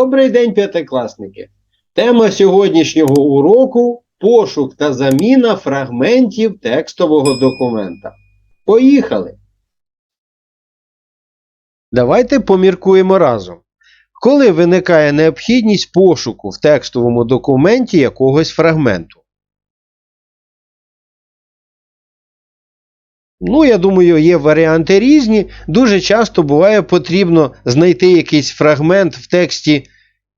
Добрий день, п'ятикласники! Тема сьогоднішнього уроку пошук та заміна фрагментів текстового документа. Поїхали! Давайте поміркуємо разом. Коли виникає необхідність пошуку в текстовому документі якогось фрагменту? Ну, я думаю, є варіанти різні. Дуже часто буває потрібно знайти якийсь фрагмент в тексті,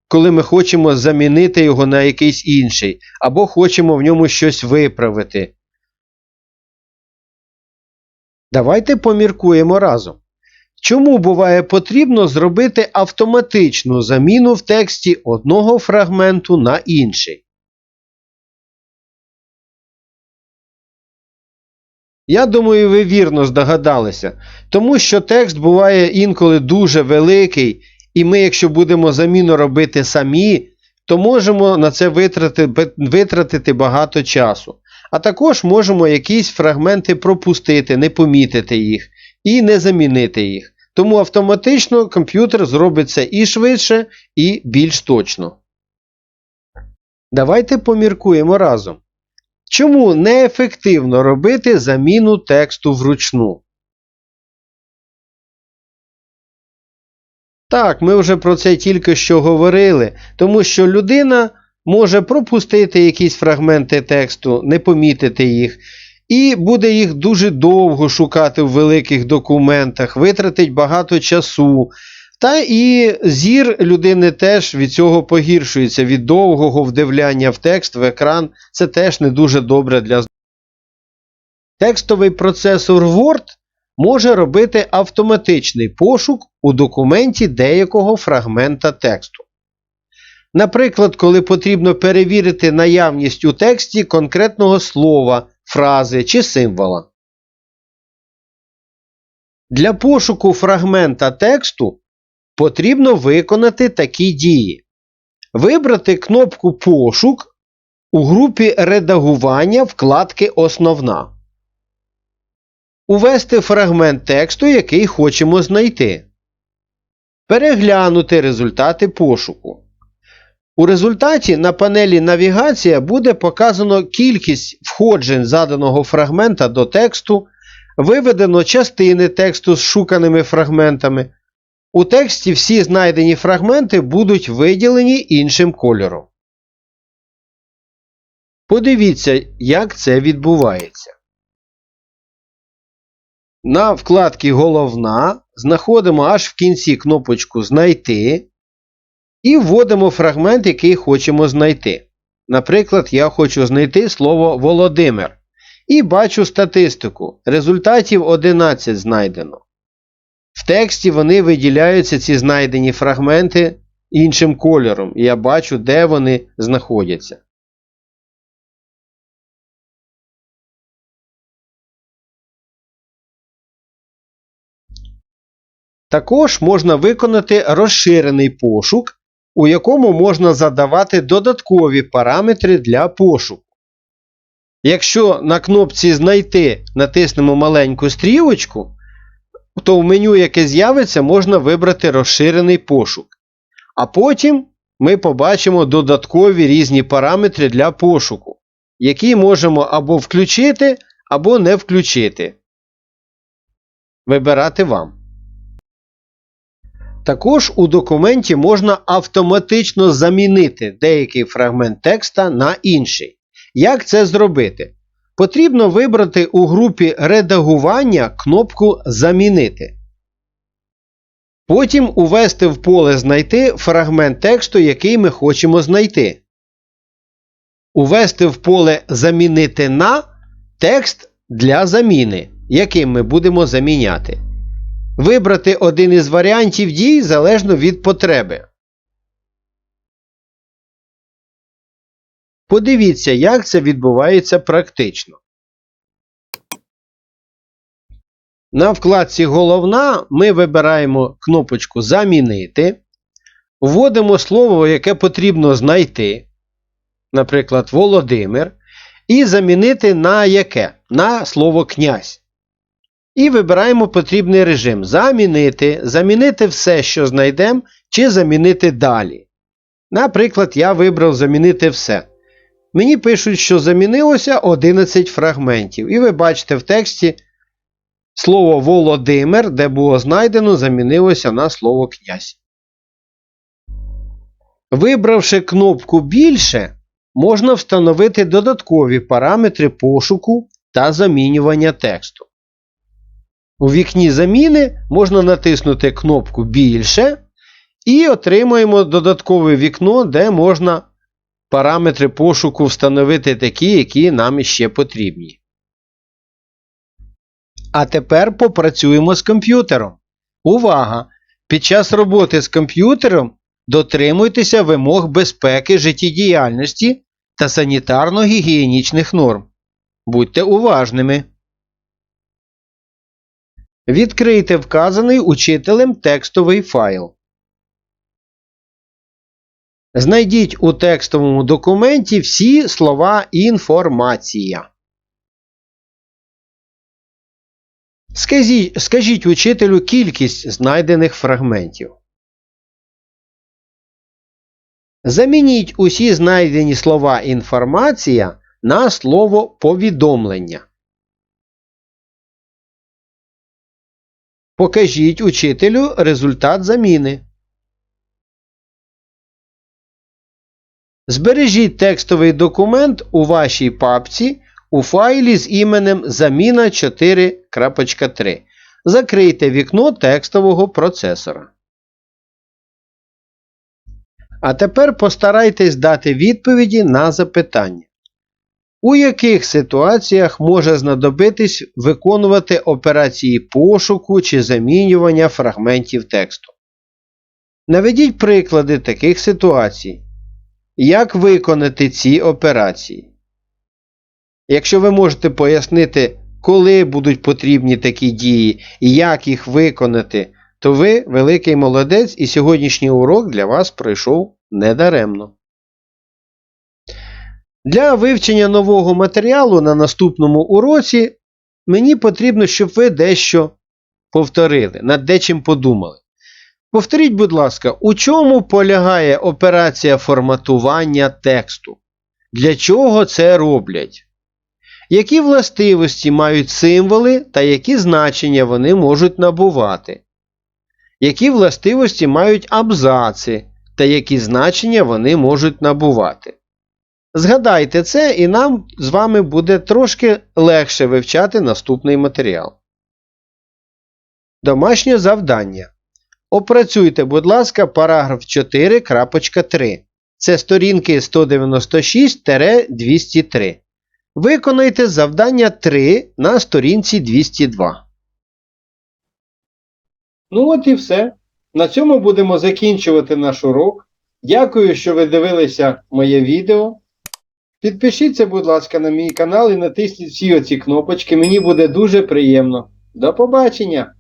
коли ми хочемо замінити його на якийсь інший, або хочемо в ньому щось виправити. Давайте поміркуємо разом. Чому буває потрібно зробити автоматичну заміну в тексті одного фрагменту на інший? Я думаю, ви вірно здогадалися, тому що текст буває інколи дуже великий, і ми, якщо будемо заміну робити самі, то можемо на це витратити, витратити багато часу. А також можемо якісь фрагменти пропустити, не помітити їх і не замінити їх. Тому автоматично комп'ютер зробить це і швидше, і більш точно. Давайте поміркуємо разом. Чому неефективно робити заміну тексту вручну? Так, ми вже про це тільки що говорили, тому що людина може пропустити якісь фрагменти тексту, не помітити їх, і буде їх дуже довго шукати в великих документах, витратить багато часу. Та і зір людини теж від цього погіршується, від довгого вдивляння в текст, в екран. Це теж не дуже добре для здоров'я. Текстовий процесор Word може робити автоматичний пошук у документі деякого фрагмента тексту. Наприклад, коли потрібно перевірити наявність у тексті конкретного слова, фрази чи символа. Для пошуку фрагмента тексту потрібно виконати такі дії. Вибрати кнопку Пошук у групі редагування вкладки Основна. Увести фрагмент тексту, який хочемо знайти. Переглянути результати пошуку. У результаті на панелі Навігація буде показано кількість входжень заданого фрагмента до тексту, виведено частини тексту з шуканими фрагментами. У тексті всі знайдені фрагменти будуть виділені іншим кольором. Подивіться, як це відбувається. На вкладці Головна знаходимо аж в кінці кнопочку Знайти і вводимо фрагмент, який хочемо знайти. Наприклад, я хочу знайти слово Володимир. І бачу статистику. Результатів 11 знайдено. В тексті вони виділяються ці знайдені фрагменти іншим кольором, і я бачу, де вони знаходяться. Також можна виконати розширений пошук, у якому можна задавати додаткові параметри для пошуку. Якщо на кнопці Знайти натиснемо маленьку стрілочку, то в меню, яке з'явиться, можна вибрати розширений пошук. А потім ми побачимо додаткові різні параметри для пошуку, які можемо або включити, або не включити. Вибирати вам. Також у документі можна автоматично замінити деякий фрагмент текста на інший. Як це зробити? Потрібно вибрати у групі редагування кнопку Замінити. Потім увести в поле Знайти фрагмент тексту, який ми хочемо знайти. Увести в поле Замінити на текст для заміни, яким ми будемо заміняти. Вибрати один із варіантів дій залежно від потреби. Подивіться, як це відбувається практично. На вкладці Головна ми вибираємо кнопочку Замінити. Вводимо слово, яке потрібно знайти. Наприклад, Володимир. І замінити на яке? На слово князь. І вибираємо потрібний режим. Замінити. Замінити все, що знайдемо, чи замінити далі. Наприклад, я вибрав замінити все. Мені пишуть, що замінилося 11 фрагментів. І ви бачите в тексті слово Володимир, де було знайдено, замінилося на слово князь. Вибравши кнопку більше, можна встановити додаткові параметри пошуку та замінювання тексту. У вікні заміни можна натиснути кнопку більше і отримаємо додаткове вікно, де можна параметри пошуку встановити такі, які нам іще потрібні. А тепер попрацюємо з комп'ютером. Увага! Під час роботи з комп'ютером дотримуйтеся вимог безпеки життєдіяльності та санітарно-гігієнічних норм. Будьте уважними. Відкрийте вказаний учителем текстовий файл. Знайдіть у текстовому документі всі слова інформація. Скажіть, скажіть учителю кількість знайдених фрагментів. Замініть усі знайдені слова інформація на слово повідомлення. Покажіть учителю результат заміни. Збережіть текстовий документ у вашій папці у файлі з іменем Заміна 4.3. Закрийте вікно текстового процесора. А тепер постарайтесь дати відповіді на запитання. У яких ситуаціях може знадобитись виконувати операції пошуку чи замінювання фрагментів тексту? Наведіть приклади таких ситуацій. Як виконати ці операції? Якщо ви можете пояснити, коли будуть потрібні такі дії і як їх виконати, то ви великий молодець і сьогоднішній урок для вас пройшов недаремно. Для вивчення нового матеріалу на наступному уроці мені потрібно, щоб ви дещо повторили, над дечим подумали. Повторіть, будь ласка, у чому полягає операція форматування тексту? Для чого це роблять? Які властивості мають символи та які значення вони можуть набувати? Які властивості мають абзаци та які значення вони можуть набувати? Згадайте це, і нам з вами буде трошки легше вивчати наступний матеріал. Домашнє завдання. Опрацюйте, будь ласка, параграф 4.3. Це сторінки 196-203. Виконайте завдання 3 на сторінці 202. Ну от і все. На цьому будемо закінчувати наш урок. Дякую, що ви дивилися моє відео. Підпишіться, будь ласка, на мій канал і натисніть всі оці кнопочки. Мені буде дуже приємно. До побачення!